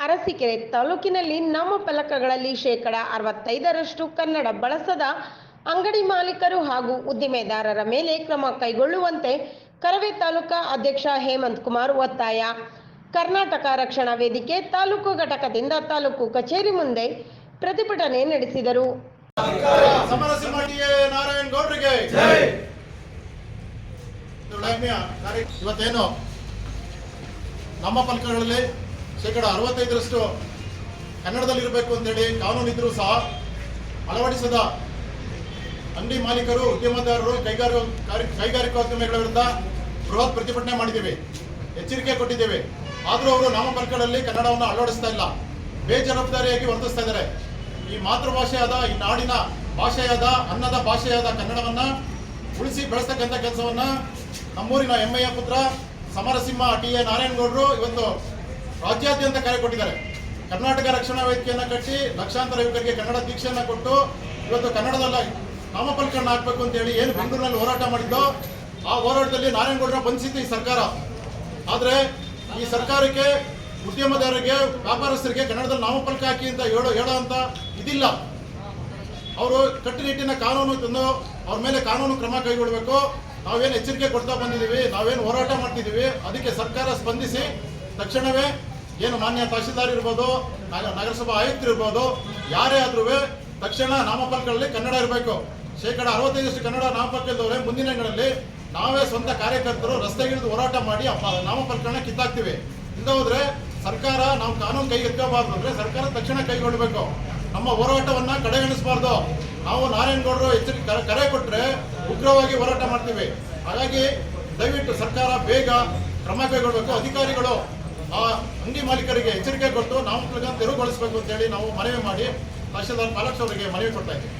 ಅರಸೀಕೆರೆ ತಾಲೂಕಿನಲ್ಲಿ ನಾಮಫಲಕಗಳಲ್ಲಿ ಶೇಕಡ ಅರವತ್ತೈದರಷ್ಟು ಕನ್ನಡ ಬಳಸದ ಅಂಗಡಿ ಮಾಲೀಕರು ಹಾಗೂ ಉದ್ದಿಮೆದಾರರ ಮೇಲೆ ಕ್ರಮ ಕೈಗೊಳ್ಳುವಂತೆ ಕರವೇ ತಾಲೂಕಾ ಅಧ್ಯಕ್ಷ ಹೇಮಂತ್ ಕುಮಾರ್ ಒತ್ತಾಯ. ಕರ್ನಾಟಕ ರಕ್ಷಣಾ ವೇದಿಕೆ ತಾಲೂಕು ಘಟಕದಿಂದ ತಾಲೂಕು ಕಚೇರಿ ಮುಂದೆ ಪ್ರತಿಭಟನೆ ನಡೆಸಿದರು. ಇವತ್ತೇನು? ನಮ್ಮ ಫಲಕಗಳಲ್ಲಿ ಶೇಕಡ ಅರವತ್ತೈದರಷ್ಟು ಕನ್ನಡದಲ್ಲಿರಬೇಕು ಅಂತೇಳಿ ಕಾನೂನು ಇದ್ರೂ ಸಹ ಅಳವಡಿಸದ ಅಂಗಡಿ ಮಾಲೀಕರು, ಉದ್ಯಮದಾರರು, ಕೈಗಾರಿಕಾ ಕೈಗಾರಿಕೋದ್ಯಮಿಗಳ ವಿರುದ್ಧ ಬೃಹತ್ ಪ್ರತಿಭಟನೆ ಮಾಡಿದ್ದೇವೆ, ಎಚ್ಚರಿಕೆ ಕೊಟ್ಟಿದ್ದೇವೆ. ಆದರೂ ಅವರು ನಾಮಫಲಕಗಳಲ್ಲಿ ಕನ್ನಡವನ್ನು ಅಳವಡಿಸ್ತಾ ಇಲ್ಲ. ಬೇಜವಾಬ್ದಾರಿಯಾಗಿ ವರ್ತಿಸ್ತಾ ಇದ್ದಾರೆ. ಈ ಮಾತೃಭಾಷೆಯಾದ, ಈ ನಾಡಿನ ಭಾಷೆಯಾದ, ಅನ್ನದ ಭಾಷೆಯಾದ ಕನ್ನಡವನ್ನ ಉಳಿಸಿ ಬೆಳೆಸ್ತಕ್ಕಂಥ ಕೆಲಸವನ್ನ ನಮ್ಮೂರಿನ ಹೆಮ್ಮೆಯ ಪುತ್ರ ಸಮರಸಿಂಹ ಟಿ ಎ ನಾರಾಯಣಗೌಡರು ಇವತ್ತು ರಾಜ್ಯಾದ್ಯಂತ ಕರೆ ಕೊಟ್ಟಿದ್ದಾರೆ. ಕರ್ನಾಟಕ ರಕ್ಷಣಾ ವೇದಿಕೆಯನ್ನು ಕಟ್ಟಿ ಲಕ್ಷಾಂತರ ಯುವಕರಿಗೆ ಕನ್ನಡ ದೀಕ್ಷೆಯನ್ನು ಕೊಟ್ಟು ಇವತ್ತು ಕನ್ನಡದಲ್ಲ ನಾಮಫಲಕರಣ ಹಾಕ್ಬೇಕು ಅಂತ ಹೇಳಿ ಏನು ಬೆಂಗಳೂರಿನಲ್ಲಿ ಹೋರಾಟ ಮಾಡಿದ್ದೋ ಆ ಹೋರಾಟದಲ್ಲಿ ನಾರಾಯಣಗೌಡರ ಬಂಧಿಸಿತ್ತು ಈ ಸರ್ಕಾರ. ಆದರೆ ಈ ಸರ್ಕಾರಕ್ಕೆ ಉದ್ಯಮದಾರರಿಗೆ, ವ್ಯಾಪಾರಸ್ಥರಿಗೆ ಕನ್ನಡದಲ್ಲಿ ನಾಮಫಲಕ ಹಾಕಿ ಅಂತ ಹೇಳೋ ಹೇಳೋ ಅಂತ ಇದಿಲ್ಲ. ಅವರು ಕಟ್ಟುನಿಟ್ಟಿನ ಕಾನೂನು ತಂದು ಅವ್ರ ಮೇಲೆ ಕಾನೂನು ಕ್ರಮ ಕೈಗೊಳ್ಳಬೇಕು ನಾವೇನು ಎಚ್ಚರಿಕೆ ಕೊಡ್ತಾ ಬಂದಿದ್ದೀವಿ, ನಾವೇನು ಹೋರಾಟ ಮಾಡ್ತಿದ್ದೀವಿ, ಅದಕ್ಕೆ ಸರ್ಕಾರ ಸ್ಪಂದಿಸಿ ತಕ್ಷಣವೇ ಏನು ಮಾನ್ಯ ತಹಶೀಲ್ದಾರ್ ಇರ್ಬೋದು, ನಗ- ನಗರಸಭಾ ಆಯುಕ್ತರು ಇರ್ಬೋದು, ಯಾರೇ ಆದ್ರೂ ತಕ್ಷಣ ನಾಮಫಲಕಗಳಲ್ಲಿ ಕನ್ನಡ ಇರಬೇಕು. ಶೇಕಡ ಅರವತ್ತೈದಷ್ಟು ಕನ್ನಡ ನಾಮಫಲಕದವರೆ ಮುಂದಿನ ದಿನಗಳಲ್ಲಿ ನಾವೇ ಸ್ವಂತ ಕಾರ್ಯಕರ್ತರು ರಸ್ತೆಗಿಳಿದು ಹೋರಾಟ ಮಾಡಿ ನಾಮಫಲಕಗಳನ್ನ ಕಿತ್ತಾಕ್ತಿವಿ. ಇಲ್ಲದೆ ಹೋದ್ರೆ ಸರ್ಕಾರ ನಾವು ಕಾನೂನು ಕೈಗೆತ್ಕೋಬಾರ್ದು ಅಂದ್ರೆ ಸರ್ಕಾರ ತಕ್ಷಣ ಕೈಗೊಳ್ಳಬೇಕು. ನಮ್ಮ ಹೋರಾಟವನ್ನ ಕಡೆಗಣಿಸಬಾರ್ದು. ನಾವು ನಾರಾಯಣಗೌಡರು ಎಚ್ಚರಿಕೆ ಕರೆ- ಕೊಟ್ರೆ ಉಗ್ರವಾಗಿ ಹೋರಾಟ ಮಾಡ್ತೀವಿ. ಹಾಗಾಗಿ ದಯವಿಟ್ಟು ಸರ್ಕಾರ ಬೇಗ ಕ್ರಮ ಕೈಗೊಳ್ಳಬೇಕು ಅಧಿಕಾರಿಗಳು ಆ ಅಂಗಡಿ ಮಾಲೀಕರಿಗೆ ಎಚ್ಚರಿಕೆ ಕೊಟ್ಟು ನಾವು ತೆರವುಗೊಳಿಸಬೇಕು ಅಂತೇಳಿ ನಾವು ಮನವಿ ಮಾಡಿ ತಹಶೀಲ್ದಾರ್ ಪಾಲಕ್ಷ ಅವರಿಗೆ ಮನವಿ ಕೊಡ್ತಾ ಇದ್ದೀವಿ.